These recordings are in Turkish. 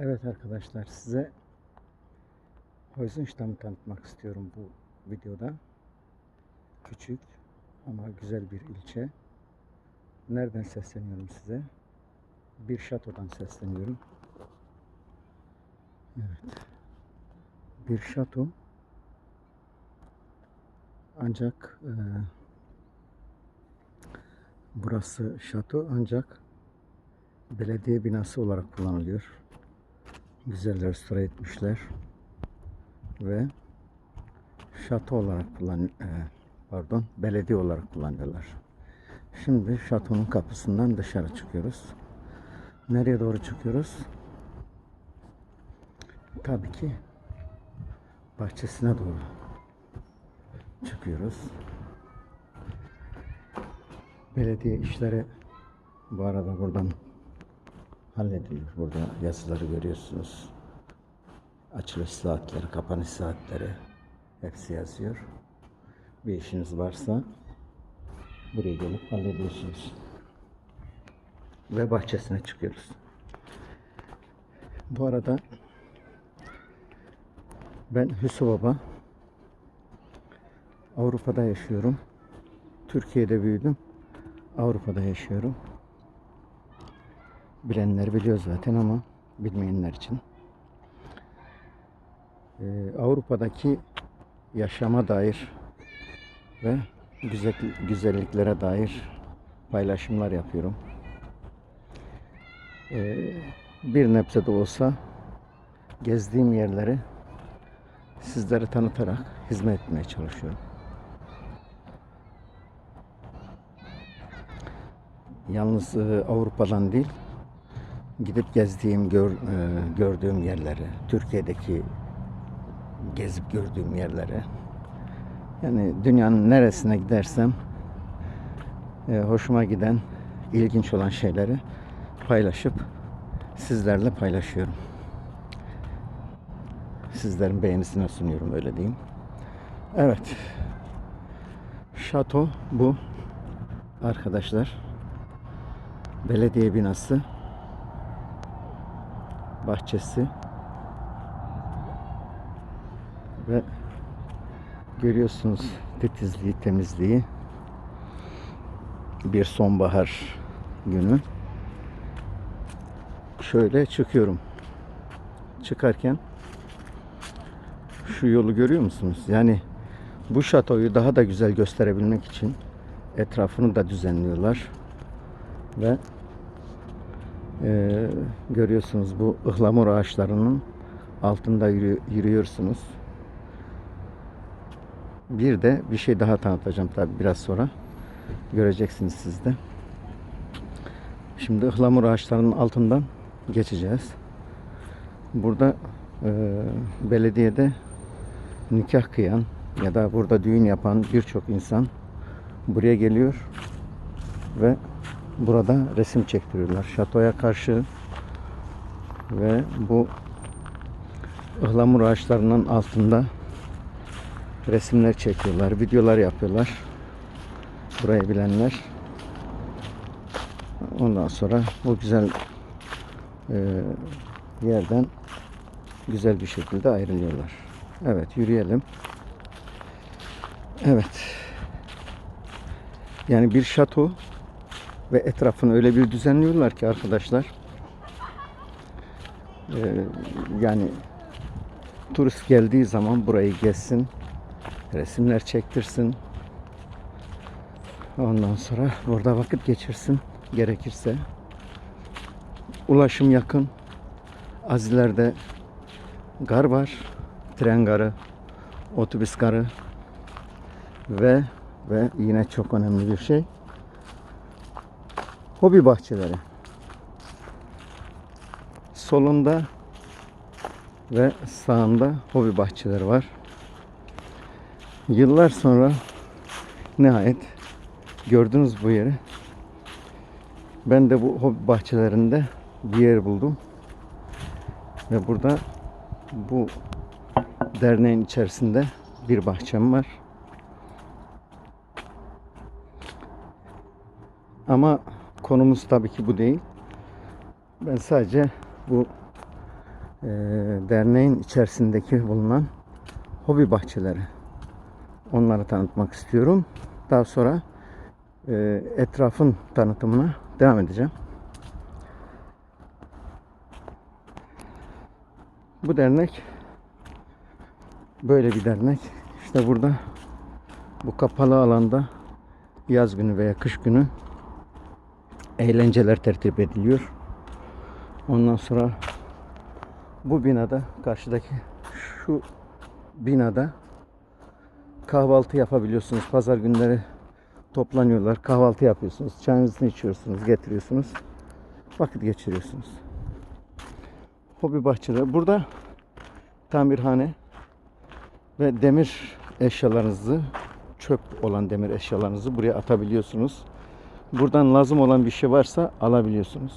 Evet arkadaşlar size Heusenstamm'ı tanıtmak istiyorum bu videoda. Küçük ama güzel bir ilçe. Nereden sesleniyorum size? Bir şatodan sesleniyorum. Evet. Bir şato ancak e, burası şato ancak belediye binası olarak kullanılıyor güzel restore etmişler ve şato olarak kullan e, pardon belediye olarak kullanıyorlar. Şimdi şatonun kapısından dışarı çıkıyoruz. Nereye doğru çıkıyoruz? Tabii ki bahçesine doğru çıkıyoruz. Belediye işleri bu arada buradan hallediliyor. Burada yazıları görüyorsunuz. Açılış saatleri, kapanış saatleri hepsi yazıyor. Bir işiniz varsa buraya gelip hallediyorsunuz. Ve bahçesine çıkıyoruz. Bu arada ben Hüsnü Baba. Avrupa'da yaşıyorum. Türkiye'de büyüdüm. Avrupa'da yaşıyorum. Bilenler biliyor zaten ama bilmeyenler için. Ee, Avrupa'daki yaşama dair ve güzel, güzelliklere dair paylaşımlar yapıyorum. Ee, bir nebze de olsa gezdiğim yerleri sizlere tanıtarak hizmet etmeye çalışıyorum. Yalnız e, Avrupa'dan değil, gidip gezdiğim, gör, e, gördüğüm yerleri, Türkiye'deki gezip gördüğüm yerleri, yani dünyanın neresine gidersem e, hoşuma giden, ilginç olan şeyleri paylaşıp sizlerle paylaşıyorum. Sizlerin beğenisine sunuyorum öyle diyeyim. Evet. Şato bu arkadaşlar. Belediye binası bahçesi. Ve görüyorsunuz titizliği, temizliği. Bir sonbahar günü. Şöyle çıkıyorum. Çıkarken şu yolu görüyor musunuz? Yani bu şatoyu daha da güzel gösterebilmek için etrafını da düzenliyorlar. Ve ee, görüyorsunuz bu ıhlamur ağaçlarının altında yürü, yürüyorsunuz. Bir de bir şey daha tanıtacağım tabi biraz sonra. Göreceksiniz siz de. Şimdi ıhlamur ağaçlarının altından geçeceğiz. Burada e, belediyede nikah kıyan ya da burada düğün yapan birçok insan buraya geliyor ve burada resim çektiriyorlar. Şatoya karşı ve bu ıhlamur ağaçlarının altında resimler çekiyorlar, videolar yapıyorlar. Burayı bilenler. Ondan sonra bu güzel e, yerden güzel bir şekilde ayrılıyorlar. Evet yürüyelim. Evet. Yani bir şato ve etrafını öyle bir düzenliyorlar ki arkadaşlar. Ee, yani turist geldiği zaman burayı gezsin, resimler çektirsin. Ondan sonra burada vakit geçirsin gerekirse. Ulaşım yakın. Azilerde gar var. Tren garı, otobüs garı ve ve yine çok önemli bir şey hobi bahçeleri. Solunda ve sağında hobi bahçeleri var. Yıllar sonra nihayet gördünüz bu yeri. Ben de bu hobi bahçelerinde bir yer buldum. Ve burada bu derneğin içerisinde bir bahçem var. Ama konumuz tabii ki bu değil. Ben sadece bu e, derneğin içerisindeki bulunan hobi bahçeleri. Onları tanıtmak istiyorum. Daha sonra e, etrafın tanıtımına devam edeceğim. Bu dernek böyle bir dernek. İşte burada bu kapalı alanda yaz günü veya kış günü eğlenceler tertip ediliyor. Ondan sonra bu binada karşıdaki şu binada kahvaltı yapabiliyorsunuz. Pazar günleri toplanıyorlar. Kahvaltı yapıyorsunuz. Çayınızı içiyorsunuz, getiriyorsunuz. Vakit geçiriyorsunuz. Hobi bahçeleri. Burada tamirhane ve demir eşyalarınızı çöp olan demir eşyalarınızı buraya atabiliyorsunuz. Buradan lazım olan bir şey varsa alabiliyorsunuz.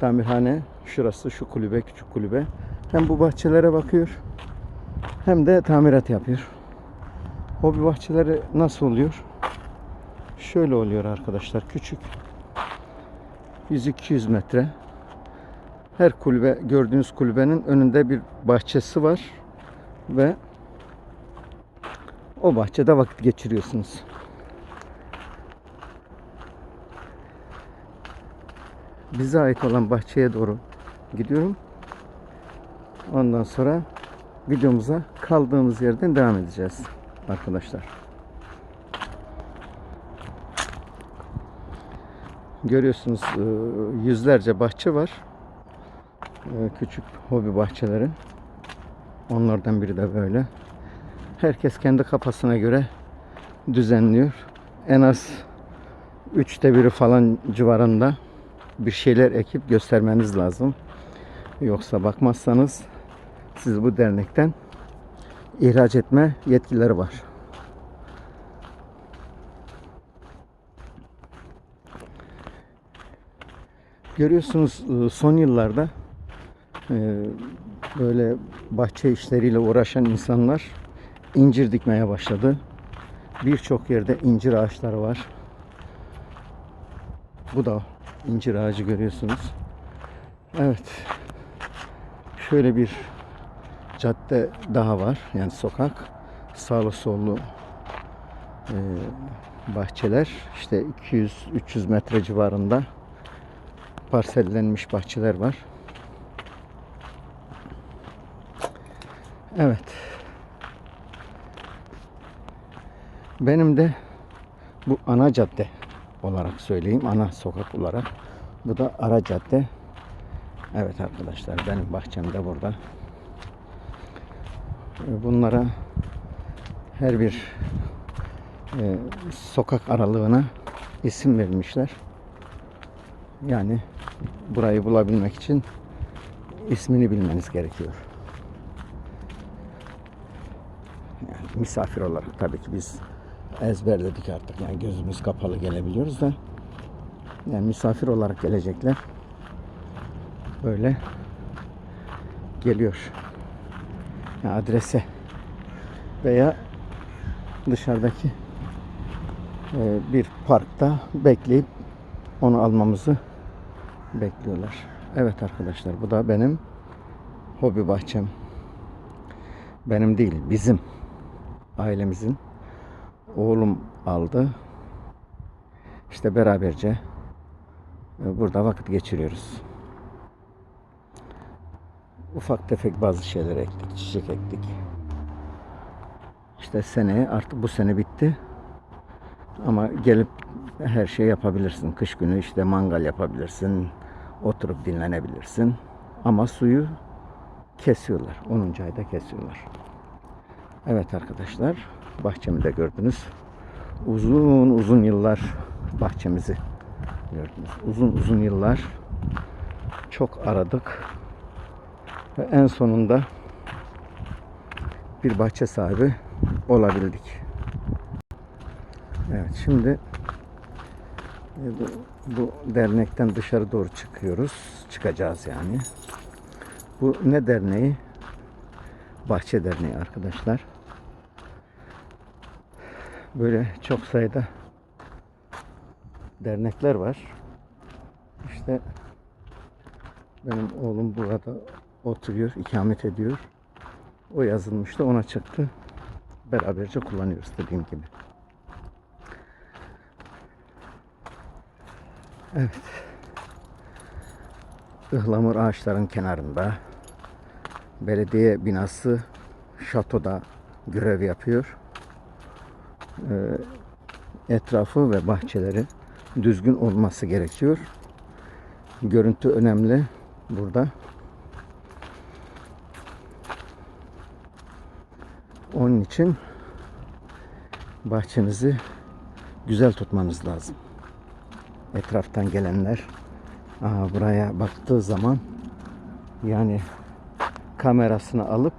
Tamirhane şurası şu kulübe küçük kulübe. Hem bu bahçelere bakıyor hem de tamirat yapıyor. Hobi bahçeleri nasıl oluyor? Şöyle oluyor arkadaşlar küçük. 100-200 metre. Her kulübe gördüğünüz kulübenin önünde bir bahçesi var ve o bahçede vakit geçiriyorsunuz. Bize ait olan bahçeye doğru gidiyorum. Ondan sonra videomuza kaldığımız yerden devam edeceğiz arkadaşlar. Görüyorsunuz e, yüzlerce bahçe var. E, Küçük hobi bahçeleri. Onlardan biri de böyle. Herkes kendi kafasına göre düzenliyor. En az üçte biri falan civarında bir şeyler ekip göstermeniz lazım. Yoksa bakmazsanız siz bu dernekten ihraç etme yetkileri var. Görüyorsunuz e, son yıllarda e, böyle bahçe işleriyle uğraşan insanlar incir dikmeye başladı. Birçok yerde incir ağaçları var. Bu da incir ağacı görüyorsunuz. Evet. Şöyle bir cadde daha var. Yani sokak. Sağlı sollu e, bahçeler. İşte 200-300 metre civarında parsellenmiş bahçeler var. Evet. Benim de bu ana cadde olarak söyleyeyim. Ana sokak olarak. Bu da ara cadde. Evet arkadaşlar benim bahçem de burada. E, Bunlara her bir e, sokak aralığına isim vermişler. Yani burayı bulabilmek için ismini bilmeniz gerekiyor. Yani misafir olarak tabii ki biz ezberledik artık. Yani gözümüz kapalı gelebiliyoruz da yani misafir olarak gelecekler. Böyle geliyor. Yani adrese veya dışarıdaki e, bir parkta bekleyip onu almamızı bekliyorlar. Evet arkadaşlar bu da benim hobi bahçem. Benim değil bizim ailemizin oğlum aldı. İşte beraberce e, burada vakit geçiriyoruz. Ufak tefek bazı şeyler ektik, çiçek ektik. İşte seneye artık bu sene bitti. Ama gelip her şey yapabilirsin. Kış günü işte mangal yapabilirsin. Oturup dinlenebilirsin. Ama suyu kesiyorlar. 10. ayda kesiyorlar. Evet arkadaşlar. Bahçemi de gördünüz. Uzun uzun yıllar bahçemizi gördünüz. Uzun uzun yıllar çok aradık. Ve en sonunda bir bahçe sahibi olabildik. Evet şimdi e, bu, bu dernekten dışarı doğru çıkıyoruz. Çıkacağız yani. Bu ne derneği? Bahçe Derneği arkadaşlar. Böyle çok sayıda dernekler var. İşte benim oğlum burada oturuyor, ikamet ediyor. O yazılmıştı, ona çıktı. Beraberce kullanıyoruz dediğim gibi. Evet. Ihlamur ağaçların kenarında belediye binası şatoda görev yapıyor. Ee, etrafı ve bahçeleri düzgün olması gerekiyor. Görüntü önemli burada. Onun için bahçenizi güzel tutmanız lazım. Etraftan gelenler aa, buraya baktığı zaman yani kamerasını alıp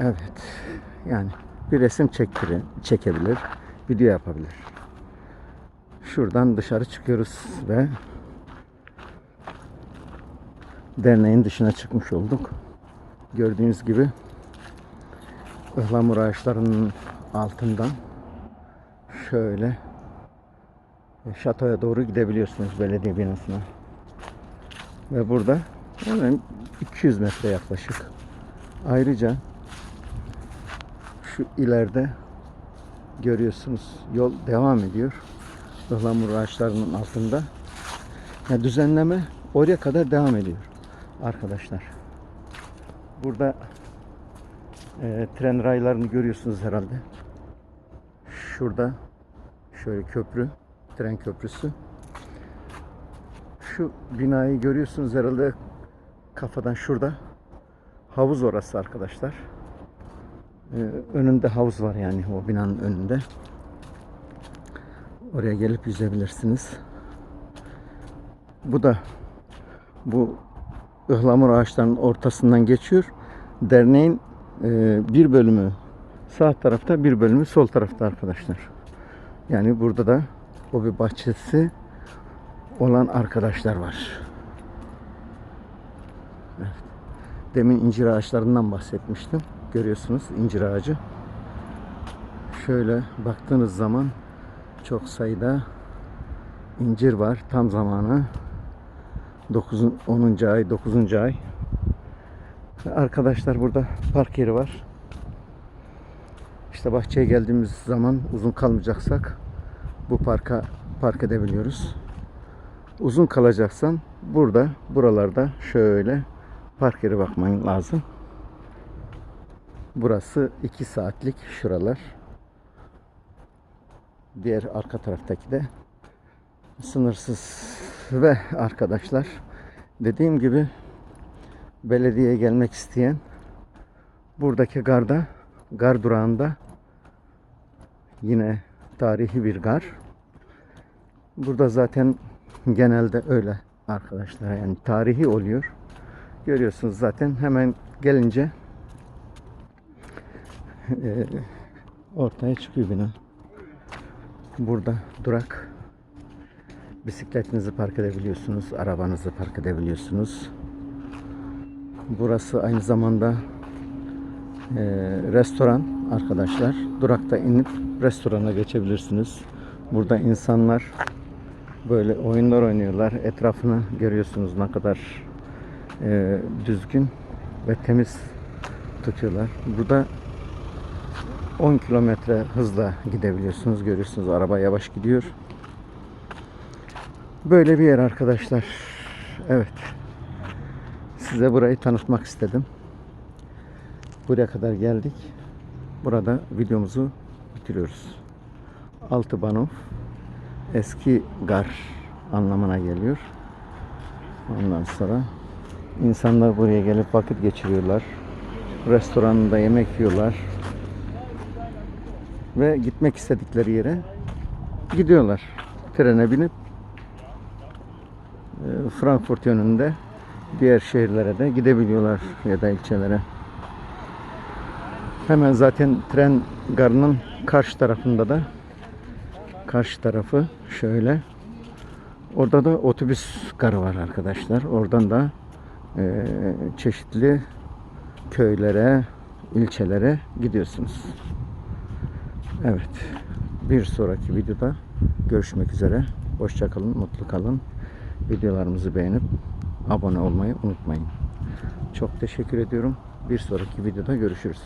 evet yani bir resim çektirin, çekebilir, video yapabilir. Şuradan dışarı çıkıyoruz ve derneğin dışına çıkmış olduk. Gördüğünüz gibi ıhlamur ağaçlarının altından şöyle şatoya doğru gidebiliyorsunuz belediye binasına. Ve burada hemen 200 metre yaklaşık. Ayrıca şu ileride görüyorsunuz yol devam ediyor. Ihlamur ağaçlarının altında. Ya düzenleme oraya kadar devam ediyor arkadaşlar. Burada e, tren raylarını görüyorsunuz herhalde. Şurada şöyle köprü, tren köprüsü. Şu binayı görüyorsunuz herhalde kafadan şurada. Havuz orası arkadaşlar. Ee, önünde havuz var yani o binanın önünde. Oraya gelip yüzebilirsiniz. Bu da bu ıhlamur ağaçlarının ortasından geçiyor. Derneğin e, bir bölümü sağ tarafta bir bölümü sol tarafta arkadaşlar. Yani burada da o bir bahçesi olan arkadaşlar var. Evet. Demin incir ağaçlarından bahsetmiştim. Görüyorsunuz incir ağacı. Şöyle baktığınız zaman çok sayıda incir var. Tam zamanı 9. 10. ay, 9. ay. Arkadaşlar burada park yeri var. İşte bahçeye geldiğimiz zaman uzun kalmayacaksak bu parka park edebiliyoruz. Uzun kalacaksan burada, buralarda şöyle park yeri bakman lazım. Burası 2 saatlik şuralar. Diğer arka taraftaki de sınırsız ve arkadaşlar dediğim gibi belediyeye gelmek isteyen buradaki garda gar durağında yine tarihi bir gar. Burada zaten genelde öyle arkadaşlar yani tarihi oluyor. Görüyorsunuz zaten hemen gelince e, ortaya çıkıyor bina. Burada durak. Bisikletinizi park edebiliyorsunuz, arabanızı park edebiliyorsunuz. Burası aynı zamanda e, restoran arkadaşlar. Durakta inip restorana geçebilirsiniz. Burada insanlar böyle oyunlar oynuyorlar. Etrafını görüyorsunuz ne kadar e, düzgün ve temiz tutuyorlar. Burada 10 kilometre hızla gidebiliyorsunuz. Görüyorsunuz araba yavaş gidiyor. Böyle bir yer arkadaşlar. Evet. Size burayı tanıtmak istedim. Buraya kadar geldik. Burada videomuzu bitiriyoruz. Altı Banov eski gar anlamına geliyor. Ondan sonra insanlar buraya gelip vakit geçiriyorlar. Restoranında yemek yiyorlar. Ve gitmek istedikleri yere gidiyorlar. Trene binip e, Frankfurt yönünde diğer şehirlere de gidebiliyorlar ya da ilçelere. Hemen zaten tren garının karşı tarafında da karşı tarafı şöyle. Orada da otobüs garı var arkadaşlar. Oradan da e, çeşitli köylere, ilçelere gidiyorsunuz. Evet. Bir sonraki videoda görüşmek üzere. Hoşça kalın, mutlu kalın. Videolarımızı beğenip abone olmayı unutmayın. Çok teşekkür ediyorum. Bir sonraki videoda görüşürüz.